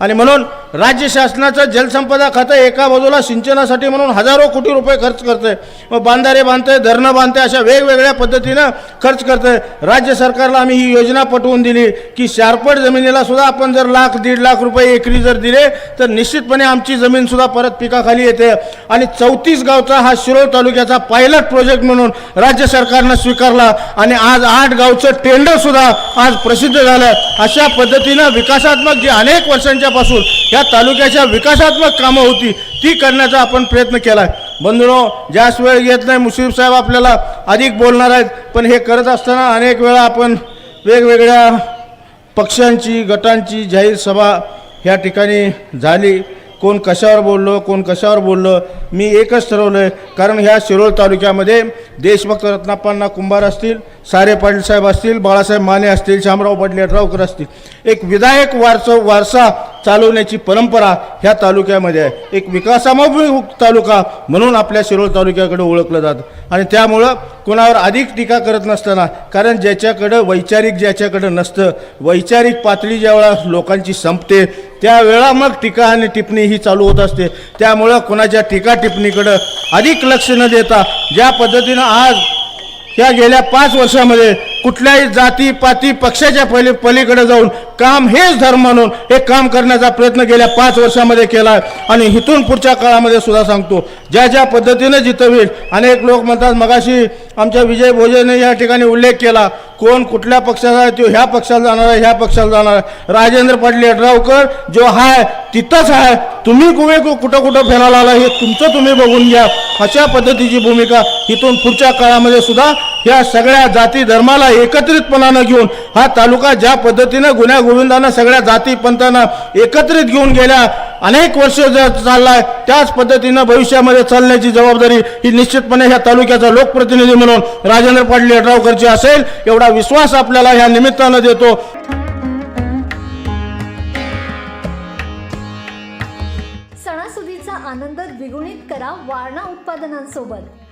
आणि म्हणून राज्य शासनाचं जलसंपदा खातं एका बाजूला सिंचनासाठी म्हणून हजारो कोटी रुपये खर्च करते मग बांधारे बांधते धरणं बांधते अशा वेगवेगळ्या पद्धतीनं खर्च करते राज्य सरकारला आम्ही ही योजना पटवून दिली की शारपट जमिनीला सुद्धा आपण जर लाख दीड लाख रुपये एकरी जर दिले तर निश्चितपणे आमची जमीनसुद्धा परत पिकाखाली येते. आणि चौतीस गावचा हा शिरोळ तालुक्याचा पायलट प्रोजेक्ट म्हणून राज्य सरकारनं स्वीकारला. आणि आज आठ गावचं टेंडरसुद्धा आज प्रसिद्ध झालं. अशा पद्धतीनं विकासात्मक जे अनेक अनेक वर्षांच्यापासून या तालुक्याच्या विकासात्मक कामं होती ती करण्याचा आपण प्रयत्न केला आहे बंधुनो जास्त वेळ घेत नाही मुश्रीफ साहेब आपल्याला अधिक बोलणार आहेत पण हे करत असताना अनेक वेळा आपण वेगवेगळ्या पक्षांची गटांची जाहीर सभा ह्या ठिकाणी झाली. कोण कशावर बोललो कोण कशावर बोललं मी एकच ठरवलं आहे कारण ह्या शिरोळ तालुक्यामध्ये देशभक्त रत्नाप्पांना कुंभार असतील सारे पाटील साहेब असतील बाळासाहेब माने असतील शामराव पाटील यड्रावकर असतील. एक विधायक वारसा वारसा चालवण्याची परंपरा ह्या तालुक्यामध्ये आहे. एक विकासामुख तालुका म्हणून आपल्या शिरोळ तालुक्याकडे ओळखलं जातं. आणि त्यामुळं कोणावर अधिक टीका करत नसताना कारण ज्याच्याकडं वैचारिक ज्याच्याकडं नसतं वैचारिक पातळी ज्यावेळा लोकांची संपते त्यावेळा मग टीका आणि टिप्पणी ही चालू होत असते. त्यामुळं कोणाच्या टीका टिप्पणीकडं अधिक लक्ष न देता ज्या पद्धतीनं आज या गेल्या पाच वर्षामध्ये कुठल्याही जाती पाती पक्षाच्या पहिले पलीकडे जाऊन काम हेच धर्म म्हणून हे काम करण्याचा प्रयत्न गेल्या पाच वर्षामध्ये केला आहे आणि इथून पुढच्या काळामध्ये सुद्धा सांगतो. ज्या ज्या पद्धतीनं जितवेल होईल अनेक लोक म्हणतात मगाशी आमच्या विजय भोजेने या ठिकाणी उल्लेख केला कोण कुठल्या पक्षाचा आहे तो ह्या पक्षाला जाणार आहे ह्या पक्षाला जाणार आहे. राजेंद्र पाटील यड्रावकर जो हाय तिथंच आहे तुम्ही कुठे कुठं कुठं फिरायला आला हे तुमचं तुम्ही बघून घ्या. अशा पद्धतीची भूमिका इथून पुढच्या काळामध्ये सुद्धा या सगळ्या जाती धर्माला एकत्रितपणानं घेऊन हा तालुका ज्या पद्धतीनं गुन्ह्या गोविंदानं सगळ्या जाती पंथांना एकत्रित घेऊन गेल्या अनेक वर्ष जर चाललाय त्याच पद्धतीनं भविष्यामध्ये चालण्याची जबाबदारी ही निश्चितपणे ह्या तालुक्याचा लोकप्रतिनिधी म्हणून राजेंद्र पाटील यड्रावकरची असेल एवढा विश्वास आपल्याला ह्या निमित्तानं देतो. सणासुदीचा आनंद द्विगुणित करा वारणा उत्पादनांसोबत.